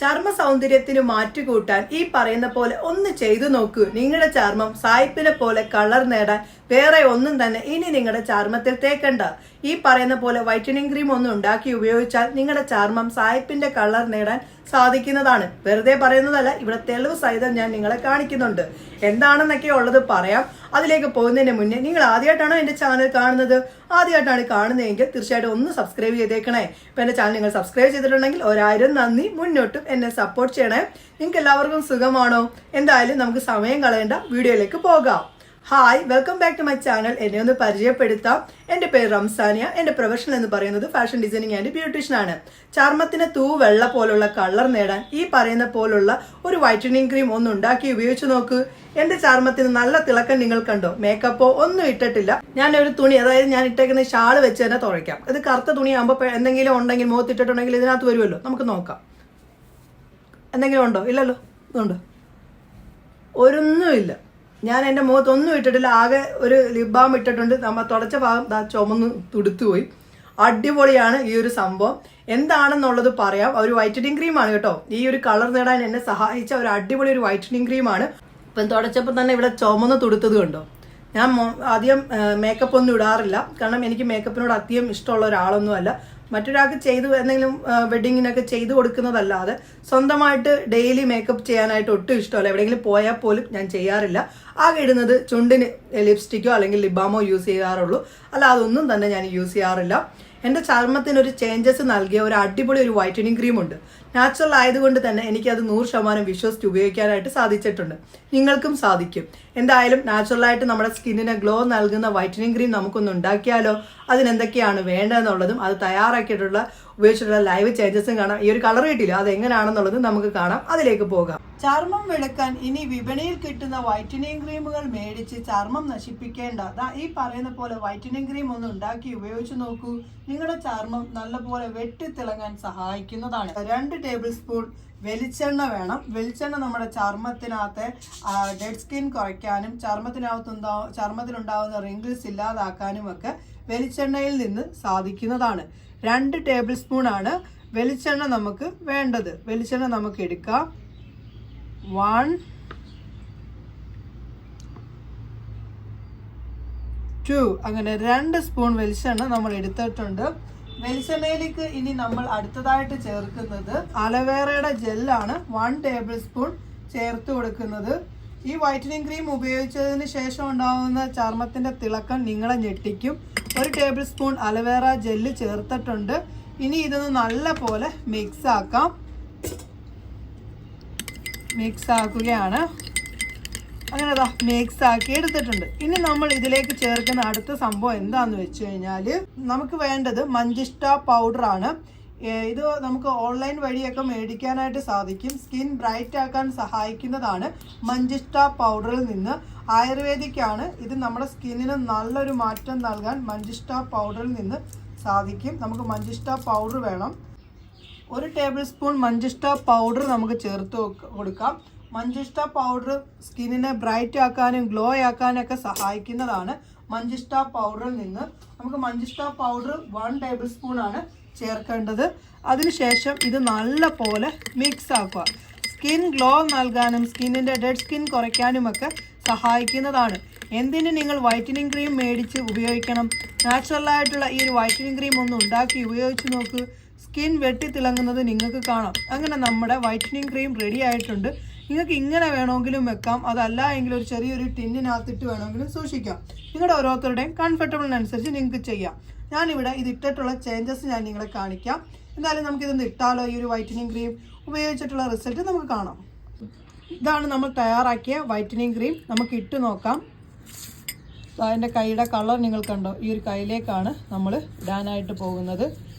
ചർമ്മ സൗന്ദര്യത്തിന് മാറ്റുകൂട്ടാൻ ഈ പറയുന്ന പോലെ ഒന്ന് ചെയ്തു നോക്കൂ. നിങ്ങളുടെ ചർമ്മം സായിപ്പിനെ പോലെ കളർ നേടാൻ വേറെ ഒന്നും തന്നെ ഇനി നിങ്ങളുടെ ചർമ്മത്തിൽ തേക്കണ്ട. ഈ പറയുന്ന പോലെ വൈറ്റനിങ് ക്രീം ഒന്നും ഉണ്ടാക്കി ഉപയോഗിച്ചാൽ നിങ്ങളുടെ ചർമ്മം സായിപ്പിന്റെ കളർ നേടാൻ സാധിക്കുന്നതാണ്. വെറുതെ പറയുന്നതല്ല ഇവിടെ തെളിവ് സഹിതം ഞാൻ നിങ്ങളെ കാണിക്കുന്നുണ്ട്. എന്താണെന്നൊക്കെ ഉള്ളത് പറയാം. അതിലേക്ക് പോകുന്നതിന് മുന്നേ നിങ്ങൾ ആദ്യമായിട്ടാണോ എന്റെ ചാനൽ കാണുന്നത്? ആദ്യമായിട്ടാണ് കാണുന്നതെങ്കിൽ തീർച്ചയായിട്ടും ഒന്ന് സബ്സ്ക്രൈബ് ചെയ്തേക്കണേ. ഇപ്പൊ എന്റെ ചാനൽ നിങ്ങൾ സബ്സ്ക്രൈബ് ചെയ്തിട്ടുണ്ടെങ്കിൽ ഒരായിരം നന്ദി. മുന്നോട്ടും എന്നെ സപ്പോർട്ട് ചെയ്യണേ. നിങ്ങൾക്ക് എല്ലാവർക്കും സുഖമാണോ? എന്തായാലും നമുക്ക് സമയം കളയേണ്ട വീഡിയോയിലേക്ക് പോകാം. Hi welcome back to my channel എന്നെ ഒന്ന് പരിചയപ്പെടുത്താം. എന്റെ പേര് റംസാനിയ. എന്റെ പ്രൊഫഷൻ എന്ന് പറയുന്നത് ഫാഷൻ ഡിസൈനിങ് ആൻഡ് ബ്യൂട്ടീഷ്യൻ ആണ്. ചർമ്മത്തിന് തൂ വെള്ള പോലുള്ള കളർ നേടാൻ ഈ പറയുന്ന പോലുള്ള ഒരു വൈറ്റനിങ് ക്രീം ഒന്ന് ഉണ്ടാക്കി ഉപയോഗിച്ച് നോക്ക്. എന്റെ ചർമ്മത്തിന് നല്ല തിളക്കം നിങ്ങൾ കണ്ടോ? മേക്കപ്പോ ഒന്നും ഇട്ടിട്ടില്ല. ഞാൻ ഒരു തുണി അതായത് ഞാൻ ഇട്ടേക്കുന്ന ഷാൾ വെച്ച് തന്നെ തുഴയ്ക്കാം ഇത് കറുത്ത തുണിയാകുമ്പോൾ എന്തെങ്കിലും ഉണ്ടെങ്കിൽ മുഖത്ത് ഇട്ടിട്ടുണ്ടെങ്കിൽ ഇതിനകത്ത് വരുമല്ലോ. നമുക്ക് നോക്കാം. എന്തെങ്കിലും ഉണ്ടോ? ഇല്ലല്ലോ? ഇതുണ്ടോ. ഒരൊന്നുമില്ല. ഞാൻ എന്റെ മുഖത്തൊന്നും ഇട്ടിട്ടില്ല. ആകെ ഒരു ലിപ് ബാം ഇട്ടിട്ടുണ്ട്. നമ്മൾ തുടച്ച ഭാഗം ചുമന്ന് തുടുത്തുപോയി അടിപൊളിയാണ് ഈ ഒരു സംഭവം. എന്താണെന്നുള്ളത് പറയാം. ഒരു വൈറ്റനിങ് ക്രീമാണ് കേട്ടോ. ഈ ഒരു കളർ നേടാൻ എന്നെ സഹായിച്ച ഒരു അടിപൊളി ഒരു വൈറ്റനിങ് ക്രീമാണ് ഇപ്പം തുടച്ചപ്പോൾ തന്നെ ഇവിടെ ചുമന്ന് തുടുത്തത് കണ്ടോ? ഞാൻ അധികം മേക്കപ്പ് ഒന്നും ഇടാറില്ല. കാരണം എനിക്ക് മേക്കപ്പിനോട് അധികം ഇഷ്ടമുള്ള ഒരാളൊന്നുമല്ല മറ്റൊരാൾക്ക് ചെയ്തു എന്തെങ്കിലും വെഡിങ്ങിനൊക്കെ ചെയ്തു കൊടുക്കുന്നതല്ലാതെ സ്വന്തമായിട്ട് ഡെയിലി മേക്കപ്പ് ചെയ്യാനായിട്ട് ഒട്ടും ഇഷ്ടമല്ല. എവിടെയെങ്കിലും പോയാൽ പോലും ഞാൻ ചെയ്യാറില്ല. ആകെ ഇടുന്നത് ചുണ്ടിന് ലിപ്സ്റ്റിക്കോ അല്ലെങ്കിൽ ലിബാമോ യൂസ് ചെയ്യാറുള്ളൂ. അല്ല അതൊന്നും തന്നെ ഞാൻ യൂസ് ചെയ്യാറില്ല. എന്റെ ചർമ്മത്തിന് ഒരു ചേഞ്ചസ് നൽകിയ ഒരു അടിപൊളി ഒരു വൈറ്റനിങ് ക്രീം ഉണ്ട്. നാച്ചുറൽ ആയതുകൊണ്ട് തന്നെ എനിക്ക് എനിക്കത് നൂറ് ശതമാനം വിശ്വസിച്ച് ഉപയോഗിക്കാനായിട്ട് സാധിച്ചിട്ടുണ്ട്. നിങ്ങൾക്കും സാധിക്കും. എന്തായാലും നാച്ചുറലായിട്ട് നമ്മുടെ സ്കിന്നിന് ഗ്ലോ നൽകുന്ന വൈറ്റനിങ് ക്രീം നമുക്കൊന്ന് ഉണ്ടാക്കിയാലോ? അതിനെന്തൊക്കെയാണ് വേണ്ടതെന്നുള്ളതും അത് തയ്യാറാക്കിയിട്ടുള്ള ഉപയോഗിച്ചിട്ടുള്ള ലൈവ് ചേഞ്ചസും കാണാം. ഈ ഒരു കളർ കിട്ടില്ല അത് നമുക്ക് കാണാം. അതിലേക്ക് പോകാം. ചർമ്മം വിളക്കാൻ ഇനി വിപണിയിൽ കിട്ടുന്ന വൈറ്റനിങ് ക്രീമുകൾ മേടിച്ച് ചർമ്മം നശിപ്പിക്കേണ്ട. ഈ പറയുന്ന പോലെ വൈറ്റനിങ് ക്രീം ഒന്ന് ഉണ്ടാക്കി ഉപയോഗിച്ച് നോക്കൂ. നിങ്ങളുടെ ചർമ്മം നല്ലപോലെ വെട്ടിത്തിളങ്ങാൻ സഹായിക്കുന്നതാണ്. രണ്ട് ടേബിൾ സ്പൂൺ വെളിച്ചെണ്ണ വേണം. വെളിച്ചെണ്ണ നമ്മുടെ ചർമ്മത്തിനകത്ത് ഡെഡ് സ്കിൻ കുറയ്ക്കാനും ചർമ്മത്തിനകത്തുണ്ടാ ചർമ്മത്തിലുണ്ടാവുന്ന റിങ്കിൾസ് ഇല്ലാതാക്കാനും ഒക്കെ വെളിച്ചെണ്ണയിൽ നിന്ന് സാധിക്കുന്നതാണ്. രണ്ട് ടേബിൾ സ്പൂൺ ആണ് വെളിച്ചെണ്ണ നമുക്ക് വേണ്ടത്. വെളിച്ചെണ്ണ നമുക്ക് എടുക്കാം. വൺ ടു അങ്ങനെ രണ്ട് സ്പൂൺ വെളിച്ചെണ്ണ നമ്മൾ എടുത്തിട്ടുണ്ട്. വെളിച്ചെണ്ണയിലേക്ക് ഇനി നമ്മൾ അടുത്തതായിട്ട് ചേർക്കുന്നത് അലവേറയുടെ ജെല്ലാണ്. വൺ ടേബിൾ സ്പൂൺ ചേർത്ത് കൊടുക്കുന്നത്. ഈ വൈറ്റനിങ് ക്രീം ഉപയോഗിച്ചതിന് ശേഷം ഉണ്ടാകുന്ന ചർമ്മത്തിന്റെ തിളക്കം നിങ്ങളെ ഞെട്ടിക്കും. ഒരു ടേബിൾ സ്പൂൺ അലവേറ ജെല്ല് ചേർത്തിട്ടുണ്ട്. ഇനി ഇതൊന്ന് നല്ല പോലെ മിക്സ് ആക്കാം. മിക്സ് ആക്കുകയാണ്. അങ്ങനെ അതാ മിക്സ് ആക്കി എടുത്തിട്ടുണ്ട്. ഇനി നമ്മൾ ഇതിലേക്ക് ചേർക്കുന്ന അടുത്ത സംഭവം എന്താന്ന് വെച്ച് കഴിഞ്ഞാൽ നമുക്ക് വേണ്ടത് മഞ്ചിഷ്ട പൗഡർ ആണ്. ഇത് നമുക്ക് ഓൺലൈൻ വഴിയൊക്കെ മേടിക്കാനായിട്ട് സാധിക്കും. സ്കിൻ ബ്രൈറ്റ് ആക്കാൻ സഹായിക്കുന്നതാണ് മഞ്ചിഷ്ട പൗഡറിൽ നിന്ന്. ആയുർവേദിക്കാണ്. ഇത് നമ്മുടെ സ്കിന്നിന് നല്ലൊരു മാറ്റം നൽകാൻ മഞ്ചിഷ്ട പൗഡറിൽ നിന്ന് സാധിക്കും. നമുക്ക് മഞ്ചിഷ്ട പൗഡർ വേണം. ഒരു ടേബിൾ സ്പൂൺ മഞ്ചിഷ്ട പൗഡർ നമുക്ക് ചേർത്ത് കൊടുക്കാം. മഞ്ചിഷ്ട പൗഡർ സ്കിന്നിനെ ബ്രൈറ്റ് ആക്കാനും ഗ്ലോ ആക്കാനും ഒക്കെ സഹായിക്കുന്നതാണ് മഞ്ചിഷ്ട പൗഡറിൽ നിന്ന്. നമുക്ക് മഞ്ചിഷ്ട പൗഡർ വൺ ടേബിൾ സ്പൂൺ ആണ് ചേർക്കേണ്ടത്. അതിനുശേഷം ഇത് നല്ല പോലെ മിക്സ് ആക്കുക. സ്കിൻ ഗ്ലോ നൽകാനും സ്കിന്നിന്റെ ഡെഡ് സ്കിൻ കുറയ്ക്കാനുമൊക്കെ സഹായിക്കുന്നതാണ്. എന്തിന് നിങ്ങൾ വൈറ്റനിങ് ക്രീം മേടിച്ച് ഉപയോഗിക്കണം? നാച്ചുറലായിട്ടുള്ള ഈ ഒരു വൈറ്റനിങ് ക്രീം ഒന്ന് ഉണ്ടാക്കി ഉപയോഗിച്ച് നോക്കൂ. സ്കിൻ വെട്ടിത്തിളങ്ങുന്നത് നിങ്ങൾക്ക് കാണാം. അങ്ങനെ നമ്മുടെ വൈറ്റനിങ് ക്രീം റെഡി ആയിട്ടുണ്ട്. നിങ്ങൾക്ക് ഇങ്ങനെ വേണമെങ്കിലും വെക്കാം. അതല്ല എങ്കിൽ ഒരു ചെറിയൊരു ടിന്നിനകത്തിട്ട് വേണമെങ്കിലും സൂക്ഷിക്കാം. നിങ്ങളുടെ ഓരോരുത്തരുടെയും കംഫർട്ടബിളിനനുസരിച്ച് നിങ്ങൾക്ക് ചെയ്യാം. ഞാനിവിടെ ഇത് ഇട്ടിട്ടുള്ള ചേഞ്ചസ് ഞാൻ നിങ്ങളെ കാണിക്കാം. എന്തായാലും നമുക്കിതൊന്ന് ഇട്ടാലോ? ഈ ഒരു വൈറ്റനിങ് ക്രീം ഉപയോഗിച്ചിട്ടുള്ള റിസൾട്ട് നമുക്ക് കാണാം. ഇതാണ് നമ്മൾ തയ്യാറാക്കിയ വൈറ്റനിങ് ക്രീം നമുക്ക് ഇട്ട് നോക്കാം. അതിന്റെ കൈയുടെ കളർ നിങ്ങൾ കണ്ടോ? ഈ ഒരു കൈയിലേക്കാണ് നമ്മൾ ഇടാനായിട്ട് പോകുന്നത്.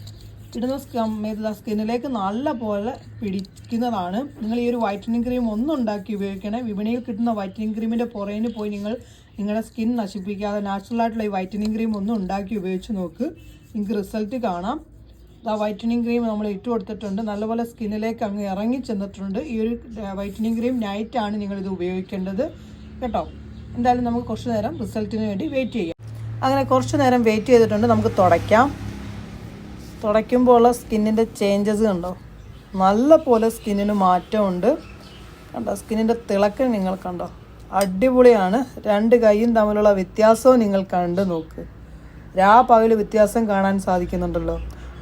ഇടുന്ന സമയത്ത് സ്കിന്നിലേക്ക് നല്ല പോലെ പിടിക്കുന്നതാണ്. നിങ്ങൾ ഈ ഒരു വൈറ്റനിങ് ക്രീം ഒന്നും ഉണ്ടാക്കി ഉപയോഗിക്കണേ. വിപണിയിൽ കിട്ടുന്ന വൈറ്റനിങ് ക്രീമിന്റെ പുറകിന് പോയി നിങ്ങൾ നിങ്ങളുടെ സ്കിൻ നശിപ്പിക്കാതെ നാച്ചുറൽ ആയിട്ടുള്ള ഈ വൈറ്റനിങ് ക്രീം ഒന്നും ഉണ്ടാക്കി ഉപയോഗിച്ച് നോക്ക്. നിങ്ങൾക്ക് റിസൾട്ട് കാണാം. ആ വൈറ്റനിങ് ക്രീം നമ്മൾ ഇട്ട് കൊടുത്തിട്ടുണ്ട്. നല്ലപോലെ സ്കിന്നിലേക്ക് അങ്ങ് ഇറങ്ങി ചെന്നിട്ടുണ്ട്. ഈ ഒരു വൈറ്റനിങ് ക്രീം നൈറ്റാണ് നിങ്ങളിത് ഉപയോഗിക്കേണ്ടത്. കേട്ടോ? എന്തായാലും നമുക്ക് കുറച്ച് നേരം റിസൾട്ടിന് വേണ്ടി വെയിറ്റ് ചെയ്യാം. അങ്ങനെ കുറച്ച് നേരം വെയിറ്റ് ചെയ്തിട്ടുണ്ട്. നമുക്ക് തുടയ്ക്കാം. തുടയ്ക്കുമ്പോൾ ഉള്ള സ്കിന്നിന്റെ ചേഞ്ചസ് കണ്ടോ? നല്ല പോലെ സ്കിന്നിന് മാറ്റമുണ്ട്. കണ്ടോ? സ്കിന്നിന്റെ തിളക്കം നിങ്ങൾ കണ്ടോ? അടിപൊളിയാണ്. രണ്ട് കൈയും തമ്മിലുള്ള വ്യത്യാസവും നിങ്ങൾ കണ്ട് നോക്ക്. രാ പകൽ വ്യത്യാസം കാണാൻ സാധിക്കുന്നുണ്ടല്ലോ.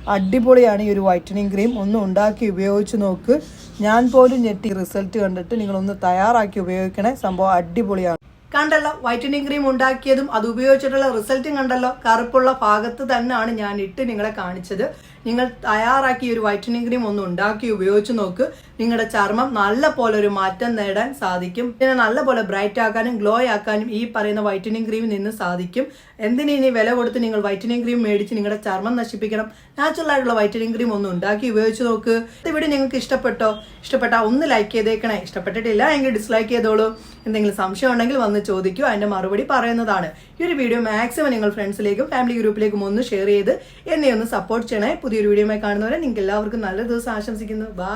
അടിപൊളിയാണ് ഈ ഒരു വൈറ്റനിങ് ക്രീം ഒന്ന് ഉണ്ടാക്കി ഉപയോഗിച്ച് നോക്ക്. ഞാൻ പോലും ഞെട്ടി. റിസൾട്ട് കണ്ടിട്ട് നിങ്ങളൊന്ന് തയ്യാറാക്കി ഉപയോഗിക്കണേ. സംഭവം അടിപൊളിയാണ്. കണ്ടല്ലോ വൈറ്റനിങ് ക്രീം ഉണ്ടാക്കിയതും അത് ഉപയോഗിച്ചിട്ടുള്ള റിസൾട്ടും കണ്ടല്ലോ. കറുപ്പുള്ള ഭാഗത്ത് തന്നെയാണ് ഞാൻ ഇട്ട് നിങ്ങളെ കാണിച്ചത്. നിങ്ങൾ തയ്യാറാക്കിയ ഒരു വൈറ്റനിങ് ക്രീം ഒന്ന് ഉണ്ടാക്കി ഉപയോഗിച്ച് നോക്ക്. നിങ്ങളുടെ ചർമ്മം നല്ല പോലെ ഒരു മാറ്റം നേടാൻ സാധിക്കും. പിന്നെ നല്ല പോലെ ബ്രൈറ്റ് ആക്കാനും ഗ്ലോ ആക്കാനും ഈ പറയുന്ന വൈറ്റനിങ് ക്രീം നിന്ന് സാധിക്കും. എന്തിനു ഇനി വില കൊടുത്ത് നിങ്ങൾ വൈറ്റനിങ് ക്രീം മേടിച്ച് നിങ്ങളുടെ ചർമ്മം നശിപ്പിക്കണം? നാച്ചുറൽ ആയിട്ടുള്ള വൈറ്റനിങ് ക്രീം ഒന്ന് ഉണ്ടാക്കി ഉപയോഗിച്ച് നോക്ക്. ഇവിടെ നിങ്ങൾക്ക് ഇഷ്ടപ്പെട്ടോ? ഇഷ്ടപ്പെട്ടാൽ ഒന്ന് ലൈക്ക് ചെയ്തേക്കണേ. ഇഷ്ടപ്പെട്ടിട്ടില്ല എങ്കിൽ ഡിസ്ലൈക്ക് ചെയ്തോളൂ. എന്തെങ്കിലും സംശയം ഉണ്ടെങ്കിൽ വന്ന് ചോദിക്കൂ. അതിന്റെ മറുപടി പറയുന്നതാണ്. ഈ ഒരു വീഡിയോ മാക്സിമം നിങ്ങൾ ഫ്രണ്ട്സിലേക്കും ഫാമിലി ഗ്രൂപ്പിലേക്കും ഒന്ന് ഷെയർ ചെയ്ത് എന്നെ ഒന്ന് സപ്പോർട്ട് ചെയ്യണേ. പുതിയൊരു വീഡിയോയുമായി കാണുന്നവരെ നിങ്ങൾക്ക് എല്ലാവർക്കും നല്ല ദിവസം ആശംസിക്കുന്നു. ബൈ